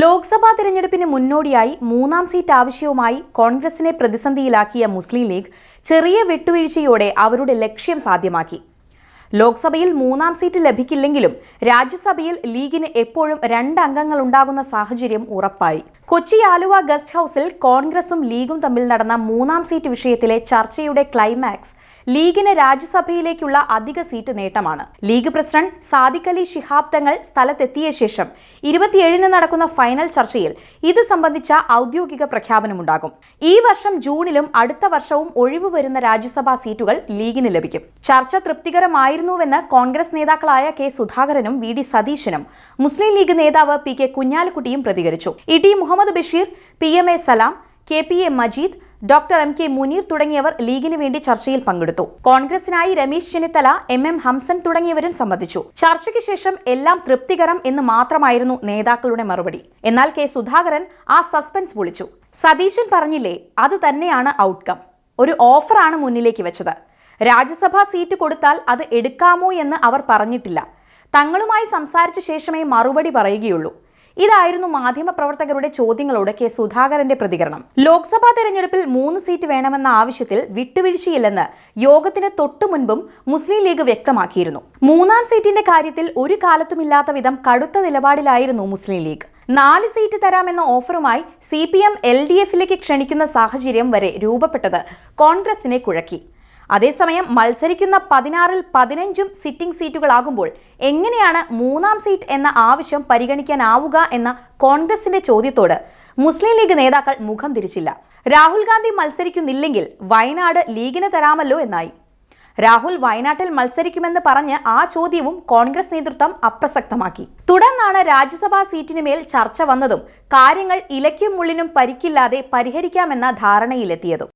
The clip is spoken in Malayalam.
ലോക്സഭാ തിരഞ്ഞെടുപ്പിന് മുന്നോടിയായി മൂന്നാം സീറ്റ് ആവശ്യവുമായി കോൺഗ്രസിനെ പ്രതിസന്ധിയിലാക്കിയ മുസ്ലിം ലീഗ് ചെറിയ വിട്ടുവീഴ്ചയോടെ അവരുടെ ലക്ഷ്യം സാധ്യമാക്കി. ലോക്സഭയിൽ മൂന്നാം സീറ്റ് ലഭിക്കില്ലെങ്കിലും രാജ്യസഭയിൽ ലീഗിന് എപ്പോഴും രണ്ട് അംഗങ്ങൾ ഉണ്ടാകുന്ന സാഹചര്യം ഉറപ്പായി. കൊച്ചി ആലുവ ഗസ്റ്റ് ഹൌസിൽ കോൺഗ്രസും ലീഗും തമ്മിൽ നടന്ന മൂന്നാം സീറ്റ് വിഷയത്തിലെ ചർച്ചയുടെ ക്ലൈമാക്സ് ലീഗിന് രാജ്യസഭയിലേക്കുള്ള അധിക സീറ്റ് നേട്ടമാണ്. ലീഗ് പ്രസിഡന്റ് സാദിഖ് അലി ശിഹാബ് തങ്ങൾ സ്ഥലത്തെത്തിയ ശേഷം ഇരുപത്തിയേഴിന് നടക്കുന്ന ഫൈനൽ ചർച്ചയിൽ ഇത് സംബന്ധിച്ച ഔദ്യോഗിക പ്രഖ്യാപനമുണ്ടാകും. ഈ വർഷം ജൂണിലും അടുത്ത വർഷവും ഒഴിവ് വരുന്ന രാജ്യസഭാ സീറ്റുകൾ ലീഗിന് ലഭിക്കും. ചർച്ച തൃപ്തികരമായിരുന്നുവെന്ന് കോൺഗ്രസ് നേതാക്കളായ കെ സുധാകരനും വി ഡി സതീശനും മുസ്ലിം ലീഗ് നേതാവ് പി കെ കുഞ്ഞാലിക്കുട്ടിയും പ്രതികരിച്ചു. E Basheer P M A Salam K P A Majeed doctor M K Muneer തുടങ്ങിയവർ ലീഗിന് വേണ്ടി ചർച്ചയിൽ പങ്കെടുത്തു. കോൺഗ്രസിനായി രമേശ് ചെന്നിത്തല എം എം ഹംസൻ തുടങ്ങിയവരും സംബന്ധിച്ചു. ചർച്ചയ്ക്ക് ശേഷം എല്ലാം തൃപ്തികരം എന്ന് മാത്രമായിരുന്നു നേതാക്കളുടെ മറുപടി. എന്നാൽ കെ സുധാകരൻ ആ സസ്പെൻസ് പൊളിച്ചു സതീശൻ പറഞ്ഞില്ലേ അത് തന്നെയാണ് ഔട്ട്കം ഒരു ഓഫറാണ് മുന്നിലേക്ക് വെച്ചത്. രാജ്യസഭാ സീറ്റ് കൊടുത്താൽ അത് എടുക്കാമോ എന്ന് അവർ പറഞ്ഞിട്ടില്ല. തങ്ങളുമായി സംസാരിച്ച ശേഷമേ മറുപടി പറയുകയുള്ളൂ. ഇതായിരുന്നു മാധ്യമപ്രവർത്തകരുടെ ചോദ്യങ്ങളോട് കെ സുധാകരന്റെ പ്രതികരണം. ലോക്സഭാ തെരഞ്ഞെടുപ്പിൽ മൂന്ന് സീറ്റ് വേണമെന്ന ആവശ്യത്തിൽ വിട്ടുവീഴ്ചയില്ലെന്ന് യോഗത്തിന് തൊട്ടു മുൻപും മുസ്ലിം ലീഗ് വ്യക്തമാക്കിയിരുന്നു. മൂന്നാം സീറ്റിന്റെ കാര്യത്തിൽ ഒരു കാലത്തുമില്ലാത്ത വിധം കടുത്ത നിലപാടിലായിരുന്നു മുസ്ലിം ലീഗ്. നാല് സീറ്റ് തരാമെന്ന ഓഫറുമായി C P M L D എഫിലേക്ക് ക്ഷണിക്കുന്ന സാഹചര്യം വരെ രൂപപ്പെട്ടത് കോൺഗ്രസിനെ കുഴക്കി. അതേസമയം മത്സരിക്കുന്ന പതിനാറിൽ പതിനഞ്ചും സിറ്റിംഗ് സീറ്റുകളാകുമ്പോൾ എങ്ങനെയാണ് മൂന്നാം സീറ്റ് എന്ന ആവശ്യം പരിഗണിക്കാനാവുക എന്ന കോൺഗ്രസിന്റെ ചോദ്യത്തോട് മുസ്ലിം ലീഗ് നേതാക്കൾ മുഖം തിരിച്ചില്ല. രാഹുൽ ഗാന്ധി മത്സരിക്കുന്നില്ലെങ്കിൽ വയനാട് ലീഗിന് തരാമല്ലോ എന്നായി. രാഹുൽ വയനാട്ടിൽ മത്സരിക്കുമെന്ന് പറഞ്ഞ് ആ ചോദ്യവും കോൺഗ്രസ് നേതൃത്വം അപ്രസക്തമാക്കി. തുടർന്നാണ് രാജ്യസഭാ സീറ്റിന് മേൽ ചർച്ച വന്നതും കാര്യങ്ങൾ ഇലയ്ക്കും മുള്ളിനും പരിക്കില്ലാതെ പരിഹരിക്കാമെന്ന ധാരണയിലെത്തിയതും.